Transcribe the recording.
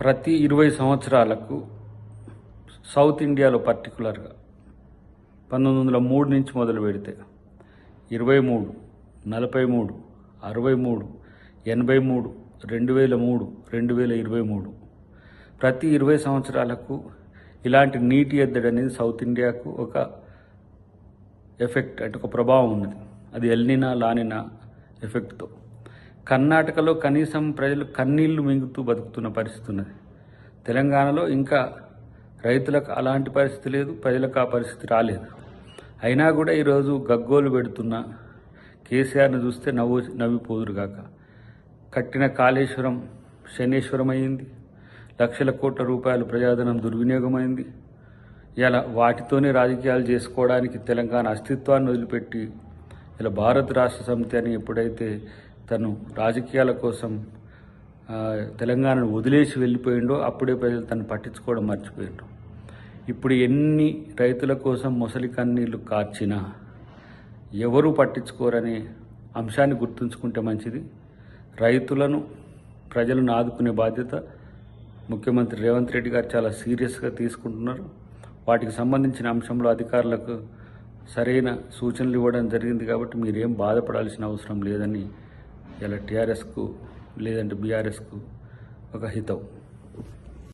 ప్రతి ఇరవై సంవత్సరాలకు సౌత్ ఇండియాలో పర్టికులర్గా పంతొమ్మిది వందల మూడు నుంచి మొదలు పెడితే ఇరవై మూడు నలభై మూడు అరవై మూడు ఎనభై మూడు రెండు వేల మూడు రెండు వేల ఇరవై మూడు. ప్రతి ఇరవై సంవత్సరాలకు ఇలాంటి నీటి ఎద్దడి అనేది సౌత్ ఇండియాకు ఒక ఎఫెక్ట్ అంటే ఒక ప్రభావం ఉన్నది. అది ఎల్నినా లానినా ఎఫెక్ట్తో. కర్ణాటకలో కనీసం ప్రజలు కన్నీళ్ళు మింగుతూ బతుకుతున్న పరిస్థితి ఉన్నది. తెలంగాణలో ఇంకా రైతులకు అలాంటి పరిస్థితి లేదు ప్రజలకు ఆ పరిస్థితి రాలేదు. అయినా కూడా ఈరోజు గగ్గోలు పెడుతున్న కేసీఆర్ని చూస్తే నవ్వు నవ్విపోదురుగాక. కట్టిన కాళేశ్వరం శనేశ్వరం అయింది లక్షల కోట్ల రూపాయలు ప్రజాధనం దుర్వినియోగమైంది. ఇలా వాటితోనే రాజకీయాలు చేసుకోవడానికి తెలంగాణ అస్తిత్వాన్ని వదిలిపెట్టి ఇలా భారత రాష్ట్ర సమితి అని ఎప్పుడైతే తను రాజకీయాల కోసం తెలంగాణను వదిలేసి వెళ్ళిపోయిండో అప్పుడే ప్రజలు తను పట్టించుకోవడం మర్చిపోయిండ్రు. ఇప్పుడు ఎన్ని రైతుల కోసం మొసలి కన్నీళ్ళు కార్చినా ఎవరు పట్టించుకోరనే అంశాన్ని గుర్తుంచుకుంటే మంచిది. రైతులను ప్రజలను ఆదుకునే బాధ్యత ముఖ్యమంత్రి రేవంత్ రెడ్డి గారు చాలా సీరియస్గా తీసుకుంటున్నారు. వాటికి సంబంధించిన అంశంలో అధికారులకు సరైన సూచనలు ఇవ్వడం జరిగింది కాబట్టి మీరేం బాధపడాల్సిన అవసరం లేదని ఇలా టీఆర్ఎస్కు లేదంటే బీఆర్ఎస్కు ఒక హితం